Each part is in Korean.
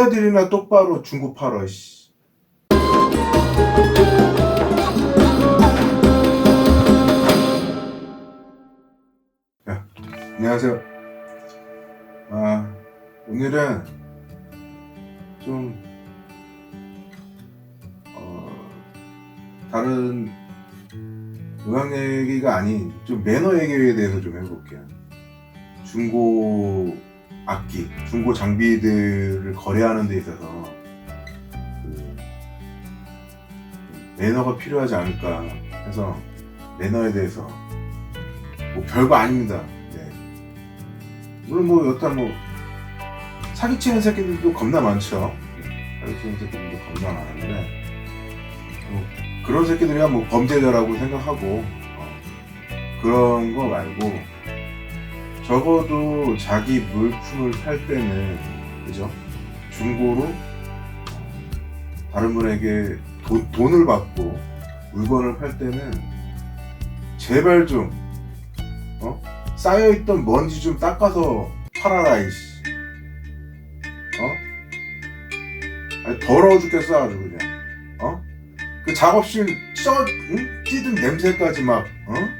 너네들이나 똑바로 중고 팔어, 씨. 야, 안녕하세요. 아, 오늘은 좀, 어, 다른 음악 얘기가 아닌 좀 매너 얘기에 대해서 좀 해볼게요. 중고 악기, 중고 장비들을 거래하는 데 있어서 그 매너가 필요하지 않을까 해서 매너에 대해서 뭐 별거 아닙니다. 네. 물론 뭐 여타 뭐 사기치는 새끼들도 겁나 많죠. 사기치는 새끼들도 겁나 많은데 뭐 그런 새끼들이야 뭐 범죄자라고 생각하고 어, 그런 거 말고 적어도 자기 물품을 팔 때는 그죠 중고로 다른 분에게 돈, 돈을 받고 물건을 팔 때는 제발 좀 어? 쌓여있던 먼지 좀 닦아서 팔아라 이씨 어? 아니 더러워 죽겠어 아주 그냥 어? 그 작업실 쪄 응? 찌든 냄새까지 막 어?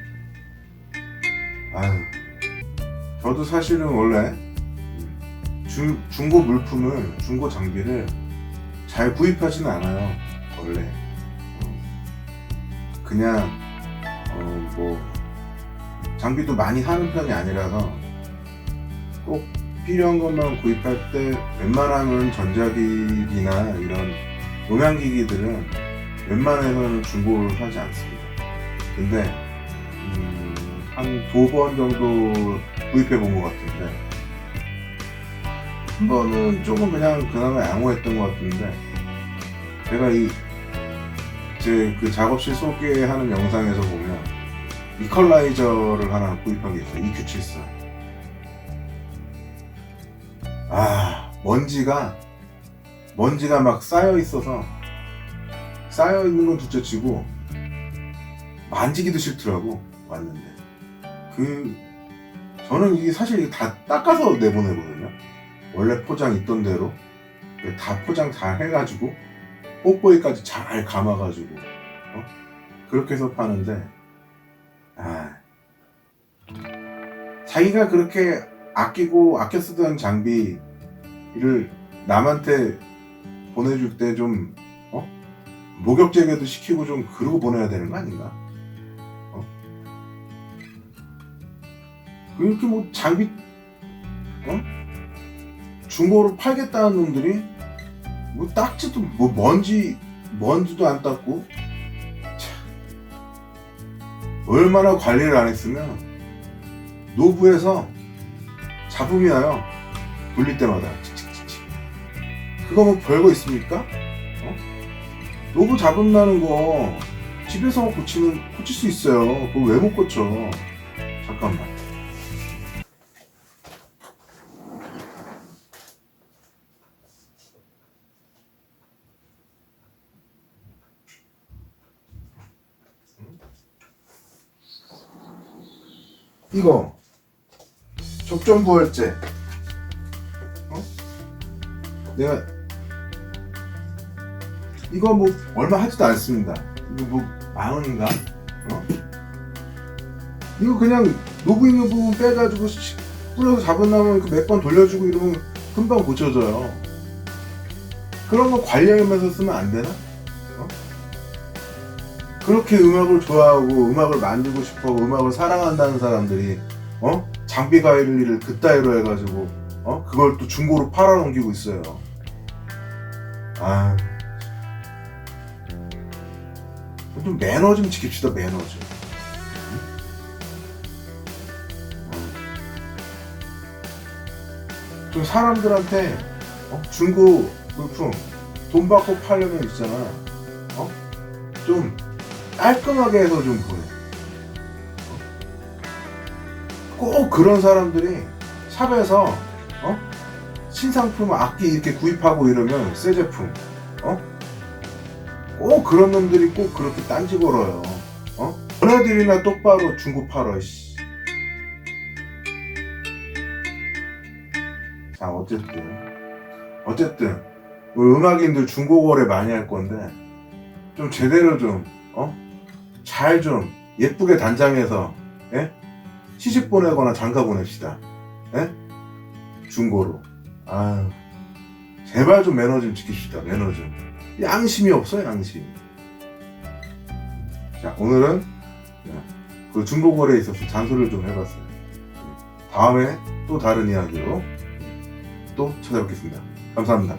저도 사실은 원래 중, 중고 물품을 중고 장비를 잘 구입하지는 않아요 원래 어, 그냥 어, 뭐 장비도 많이 사는 편이 아니라서 꼭 필요한 것만 구입할 때 웬만하면 전자기기나 이런 음향기기들은 웬만해서는 중고를 사지 않습니다. 근데 음, 한두 번 정도 구입해 본 것 같은데 한 번은 조금 그냥 그나마 양호했던 것 같은데 제가 이 제 그 작업실 소개하는 영상에서 보면 이퀄라이저를 하나 구입한 게 있어요. EQ74. 아 먼지가 먼지가 막 쌓여 있어서 쌓여 있는 건 둘째치고 만지기도 싫더라고 왔는데 그 저는 이게 사실 다 닦아서 내보내거든요. 원래 포장 있던 대로 다 포장 잘 해가지고 뽀뽀이까지 잘 감아가지고 어? 그렇게 해서 파는데 아 자기가 그렇게 아끼고 아껴 쓰던 장비를 남한테 보내줄 때좀 어? 목욕 제거도 시키고 좀 그러고 보내야 되는 거 아닌가? 이렇게 뭐 장비 어? 중고로 팔겠다는 놈들이 뭐 닦지도 뭐 먼지 먼지도 안 닦고 참 얼마나 관리를 안 했으면 노부에서 잡음이 나요. 돌릴 때마다. 그거 뭐 별거 있습니까? 어? 노부 잡음 나는 거 집에서 고치는 고칠 수 있어요. 그거 왜못 고쳐? 잠깐만 이거 적전부활제 어? 내가 이거 뭐 얼마 하지도 않습니다 이거 뭐 만원인가? 어? 이거 그냥 있는 부분 빼가지고 시- 뿌려서 잡아나면 몇 번 돌려주고 이러면 금방 고쳐져요 그런 거 관리하면서 쓰면 안 되나? 어? 그렇게 음악을 좋아하고 음악을 만들고 싶어하고 음악을 사랑한다는 사람들이 어? 장비 관리를 그따위로 해가지고 어? 그걸 또 중고로 팔아넘기고 있어요. 아, 좀 매너 좀 지킵시다 매너 좀. 응? 좀 사람들한테 어? 중고 물품 돈 받고 팔려면 있잖아. 어? 좀 깔끔하게 해서 좀 보내. 꼭 그런 사람들이 샵에서 어? 신상품 악기 이렇게 구입하고 이러면 새 제품 어? 꼭 그런 놈들이 꼭 그렇게 딴지 걸어요 어? 너네들이나 똑바로 중고 팔어 씨. 자 어쨌든 어쨌든 우리 음악인들 중고 거래 많이 할 건데 좀 제대로 좀 어? 잘 좀 예쁘게 단장해서 예? 시집 보내거나 장가 보냅시다. 예? 중고로. 아유 제발 좀 매너 좀 지킵시다. 매너 좀. 양심이 없어 양심. 자 오늘은 그 중고 거래에 있어서 잔소리를 좀 해봤어요. 다음에 또 다른 이야기로 또 찾아뵙겠습니다. 감사합니다.